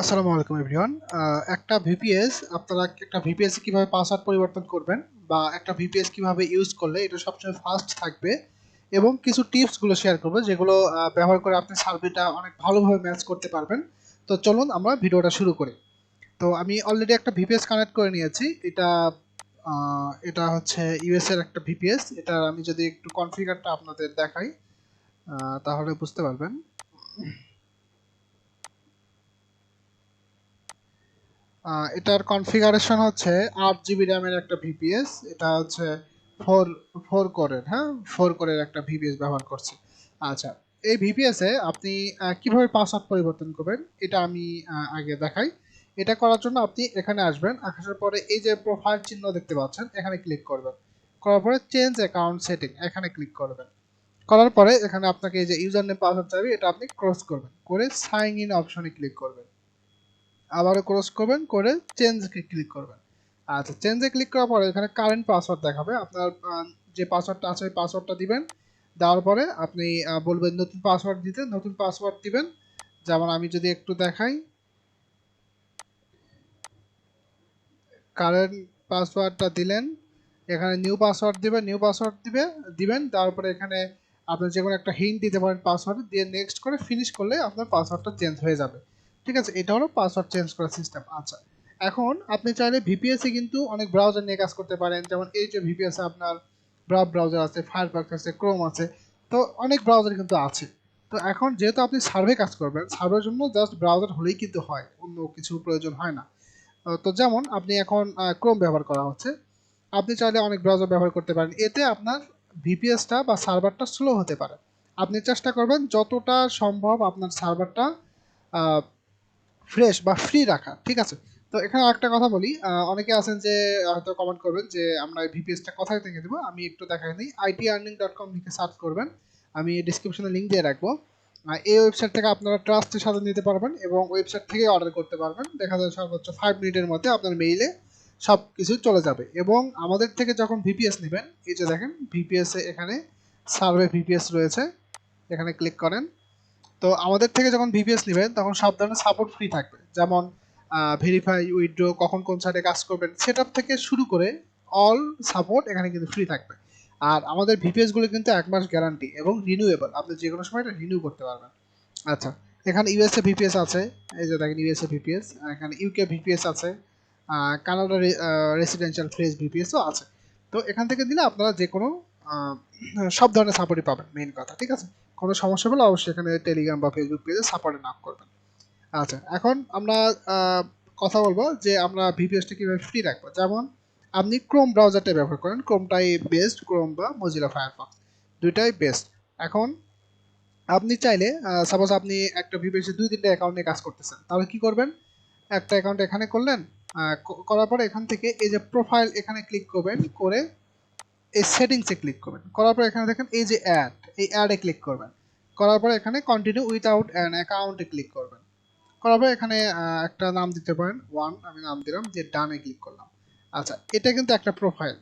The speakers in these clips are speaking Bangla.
আসসালামু আলাইকুম এভরিওয়ান একটা ভিপিএস আপনারা একটা ভিপিএস কীভাবে পাসওয়ার্ড পরিবর্তন করবেন বা একটা ভিপিএস কীভাবে ইউজ করলে এটা সবসময় ফাস্ট থাকবে এবং কিছু টিপসগুলো শেয়ার করব যেগুলো ব্যবহার করে আপনি সার্ভেটা অনেক ভালোভাবে ম্যাচ করতে পারবেন। তো চলুন আমরা ভিডিওটা শুরু করি। তো আমি অলরেডি একটা ভিপিএস কানেক্ট করে নিয়েছি। এটা এটা হচ্ছে ইউএস এর একটা ভিপিএস এটা আমি যদি একটু কনফিগারটা আপনাদের দেখাই তাহলে বুঝতে পারবেন। এটার কনফিগারেশন হচ্ছে আট জিবি র্যামের একটা ভিপিএস এটা হচ্ছে ফোর ফোর কোরের হ্যাঁ? ফোর কোরের একটা ভিপিএস ব্যবহার করছি। আচ্ছা এই ভিপিএস আপনি কীভাবে পাসওয়ার্ড পরিবর্তন করবেন, এটা আমি আগে দেখাই। এটা করার জন্য আপনি এখানে আসবেন, আসার পরে এই যে প্রোফাইল চিহ্ন দেখতে পাচ্ছেন, এখানে ক্লিক করবেন। করার পরে চেঞ্জ অ্যাকাউন্ট সেটিং এখানে ক্লিক করবেন। করার পরে এখানে আপনাকে এই যে ইউজার নেম পাসওয়ার্ড চাইবে এটা আপনি ক্রস করবেন। করে সাইন ইন অপশনে ক্লিক করবেন। আবারও ক্রস করবেন, করে চেঞ্জকে ক্লিক করবেন। আচ্ছা চেঞ্জে ক্লিক করার পরে এখানে কারেন্ট পাসওয়ার্ড দেখাবে। আপনার যে পাসওয়ার্ডটা আছে, ওই পাসওয়ার্ডটা দিবেন। দেওয়ার পরে আপনি বলবেন নতুন পাসওয়ার্ড দিতে, নতুন পাসওয়ার্ড দিবেন। যেমন আমি যদি একটু দেখাই কারেন্ট পাসওয়ার্ডটা দিলেন, এখানে নিউ পাসওয়ার্ড দিবেন নিউ পাসওয়ার্ড দিবে, দিবেন। তারপরে এখানে আপনি যে কোনো একটা হিন্ট দিতে পারেন পাসওয়ার্ড দিয়ে নেক্সট করে ফিনিশ করলে আপনার পাসওয়ার্ডটা চেঞ্জ হয়ে যাবে। ঠিক আছে, এটা হলো পাসওয়ার্ড চেঞ্জ করার সিস্টেম আচ্ছা এখন আপনি চাইলে ভিপিএস কিন্তু অনেক ব্রাউজার নিয়ে কাজ করতে পারেন, যেমন এই যে ভিপিএস আপনার ব্রাউজ ব্রাউজার আছে ফায়ারফক্স আছে ক্রোম আছে, তো অনেক ব্রাউজার কিন্তু আছে। তো এখন যেহেতু আপনি সার্ভে কাজ করবেন সার্ভের জন্য জাস্ট ব্রাউজার হলেই কিন্তু হয়, অন্য কিছু প্রয়োজন হয় না। তো যেমন আপনি এখন ক্রোম ব্যবহার করা হচ্ছে, আপনি চাইলে অনেক ব্রাউজার ব্যবহার করতে পারেন, এতে আপনার ভিপিএসটা বা সার্ভারটা স্লো হতে পারে। আপনি চেষ্টা করবেন যতটা সম্ভব আপনার সার্ভারটা ফ্রেশ বা ফ্রি রাখা, ঠিক আছে? তো এখানে একটা কথা বলি অনেকে আছেন যে হয়তো কমেন্ট করবেন যে আমরা ভিপিএসটা কোথায় থেকে দেবো? আমি একটু দেখাই নিই আইটি আর্নিং ডট কম লিখে সার্চ করবেন, আমি ডিসক্রিপশনে লিঙ্ক দিয়ে রাখব। এই ওয়েবসাইট থেকে আপনারা ট্রাস্টের সাথে নিতে পারবেন এবং ওয়েবসাইট থেকে অর্ডার করতে পারবেন। দেখা যায় সর্বোচ্চ ফাইভ মিনিটের মধ্যে আপনার মেইলে সব কিছু চলে যাবে এবং আমাদের থেকে যখন ভিপিএস নেবেন, এই যে দেখেন ভিপিএস এখানে সার্ভে ভিপিএস রয়েছে, এখানে ক্লিক করেন। তো আমাদের থেকে যখন ভিপিএস নেবেন, তখন সব ধরনের সাপোর্ট ফ্রি থাকবে। যেমন ভেরিফাই উইথড্র কখন কোন সাইডে কাজ করবেন সেটার থেকে শুরু করে অল সাপোর্ট এখানে কিন্তু ফ্রি থাকবে। আর আমাদের ভিপিএসগুলো কিন্তু এক মাস গ্যারান্টি এবং রিনিউয়েবল আপনি যে কোনো সময় এটা রিনিউ করতে পারবেন। আচ্ছা এখানে ইউএসএ ভিপিএস আছে। এই যে দেখেন ইউএসএ ভিপিএস এখানে ইউকে ভিপিএস আছে। কানাডা রেসিডেন্সিয়াল ফ্রেজ ভিপিএসও আছে। তো এখান থেকে দিলে আপনারা যে কোনো সব ধরনের সাপোর্টই পাবেন মেইন কথা, ঠিক আছে? কোনো সমস্যা হলে অবশ্যই এখানে টেলিগ্রাম বা ফেসবুক পেজে সাপোর্টে নক করবেন। আচ্ছা এখন আমরা কথা বলব যে আমরা ভিপিএসটা কীভাবে ফ্রি রাখব। যেমন, আপনি ক্রোম ব্রাউজারটা ব্যবহার করেন ক্রোমটাই বেস্ট ক্রোম বা মজিলা ফায়ারফক্স দুইটাই বেস্ট এখন, আপনি চাইলে সাপোজ আপনি একটা ভিপিএসে দুই, তিনটা অ্যাকাউন্টে কাজ করতেছেন, তাহলে কি করবেন? একটা অ্যাকাউন্ট এখানে করলেন করার পরে এখান থেকে এই যে প্রোফাইল এখানে ক্লিক করবেন, করে এই সেটিংসে ক্লিক করবেন। করার পর এখানে দেখেন এই যে অ্যাড এই অ্যাডে ক্লিক করবেন। করার পর এখানে কন্টিনিউ উইথাউট অ্যান অ্যাকাউন্টে ক্লিক করবেন। করার পর এখানে একটা নাম দিতে পারেন ওয়ান আমি নাম দিলাম, যে ডানে ক্লিক করলাম। আচ্ছা এটা কিন্তু একটা প্রোফাইল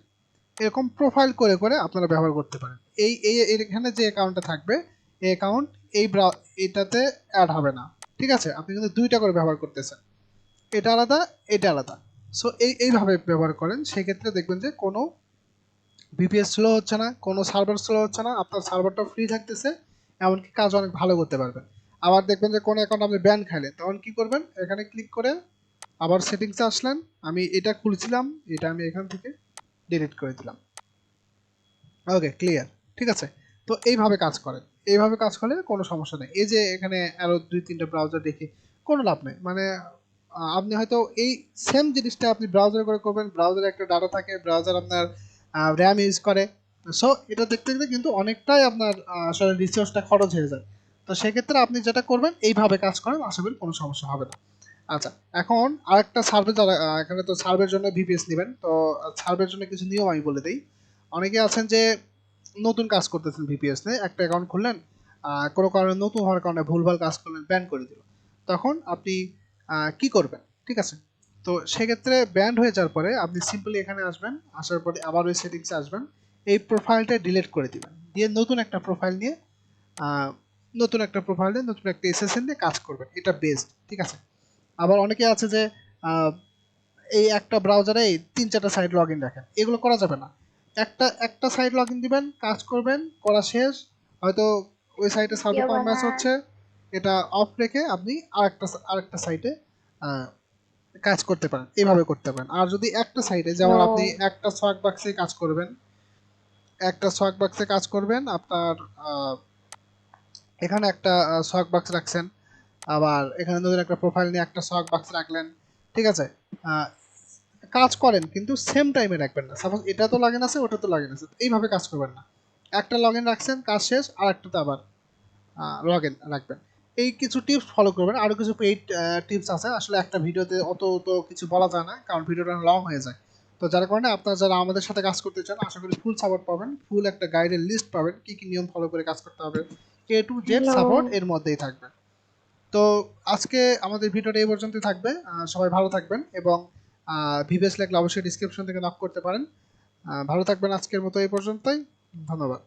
এরকম প্রোফাইল করে করে আপনারা ব্যবহার করতে পারেন। এই এই, এখানে যে অ্যাকাউন্টটা থাকবে, এই অ্যাকাউন্ট এই ব্রাউ এটাতে অ্যাড হবে না। ঠিক আছে? আপনি কিন্তু দুইটা করে ব্যবহার করতেছেন। এটা আলাদা এটা আলাদা। সো এই, এইভাবে ব্যবহার করেন। সেক্ষেত্রে দেখবেন যে কোনো ভিপিএস স্লো হচ্ছে না, কোনো সার্ভার স্লো হচ্ছে না, আপনার সার্ভারটা ফ্রি থাকতেছে, এমনকি কাজ অনেক ভালো করতে পারবেন। আবার দেখবেন যে কোনো অ্যাকাউন্ট আপনি ব্যান খাইলেন, তখন কি করবেন? এখানে ক্লিক করে আবার সেটিংসে আসলেন, আমি এটা খুলছিলাম, এটা আমি এখান থেকে ডিলিট করে দিলাম। ওকে ক্লিয়ার ঠিক আছে? তো এইভাবে কাজ করেন, এইভাবে কাজ করলে কোনো সমস্যা নেই। এই যে এখানে আরও দুই, তিনটা ব্রাউজার দেখি, কোনো লাভ নেই। মানে আপনি হয়তো এই সেম জিনিসটা আপনি ব্রাউজারে করে করবেন ব্রাউজারে একটা ডাটা থাকে ব্রাউজার আপনার র্যাম ইউজ করে। সো এটা দেখতে দেখতে কিন্তু অনেকটাই আপনার আসলে রিসোর্সটা খরচ হয়ে যায়। তো সেক্ষেত্রে আপনি যেটা করবেন, এইভাবে কাজ করেন, আশা করি কোনো সমস্যা হবে না। আচ্ছা এখন আরেকটা সার্ভে যারা এখানে তো সার্ভের জন্য ভিপিএস নেবেন। তো সার্ভের জন্য কিছু নিয়ম আমি বলে দিই। অনেকে আছেন যে নতুন কাজ করতেছেন ভিপিএস নিয়ে, একটা অ্যাকাউন্ট খুললেন কোনো কারণে নতুন হওয়ার কারণে ভুলভাল কাজ করলেন ব্যান করে দিল। তখন আপনি কি করবেন? ঠিক আছে? তো সেক্ষেত্রে ব্যান্ড হয়ে যাওয়ার পরে আপনি সিম্পলি এখানে আসবেন আসার পরে আবার ওই সেটিংসে আসবেন। এই প্রোফাইলটা ডিলিট করে দিবেন। দিয়ে নতুন একটা প্রোফাইল নিয়ে নতুন একটা প্রোফাইল দিয়ে নতুন একটা এসএসএন দিয়ে কাজ করবেন। এটা বেস্ট ঠিক আছে? আবার অনেকে আছে যে এই একটা ব্রাউজারে তিন চারটা সাইট লগ ইন রাখেন। এগুলো করা যাবে না। একটা একটা সাইট লগ ইন দিবেন কাজ করবেন করা শেষ। হয়তো ওই সাইটে সার্ভার পারফরম্যান্স হচ্ছে। এটা অফ রেখে আপনি আরেকটা আরেকটা সাইটে কাজ করতে পারেন এভাবে করতে পারেন। আর যদি একটা সাইটে যেমন আপনি একটা সোয়াক বাক্সে কাজ করবেন একটা সোয়াক বাক্সে কাজ করবেন আপনার এখানে একটা সোয়াক বাক্স রাখছেন আবার এখানে নতুন একটা প্রোফাইল নিয়ে একটা সোয়াক বাক্স রাখলেন ঠিক আছে? কাজ করেন কিন্তু সেম টাইমে রাখবেন না। সাপোজ এটা তো লাগেন আছে ওটা তো লাগেন আছে এইভাবে কাজ করবেন না। একটা লগইন রাখছেন কাজ শেষ আর একটাতে আবার লগইন রাখবেন। এই কিছু টিপস ফলো করবেন। আরও কিছু পেইড টিপস আছে। আসলে একটা ভিডিওতে অত তো কিছু বলা যায় না কারণ ভিডিওটা লং হয়ে যায়। তো যার কারণে আপনারা যারা আমাদের সাথে কাজ করতে চান আশা করি ফুল সাপোর্ট পাবেন। ফুল একটা গাইডের লিস্ট পাবেন কি কি নিয়ম ফলো করে কাজ করতে হবে। এ টু জেড সাপোর্ট এর মধ্যেই থাকবে। তো আজকে আমাদের ভিডিওটা এই পর্যন্তই থাকবে। সবাই ভালো থাকবেন এবং ভিভিএস লাগলে অবশ্যই ডিসক্রিপশন থেকে নক করতে পারেন। ভালো থাকবেন আজকের মতো এই পর্যন্তই। ধন্যবাদ।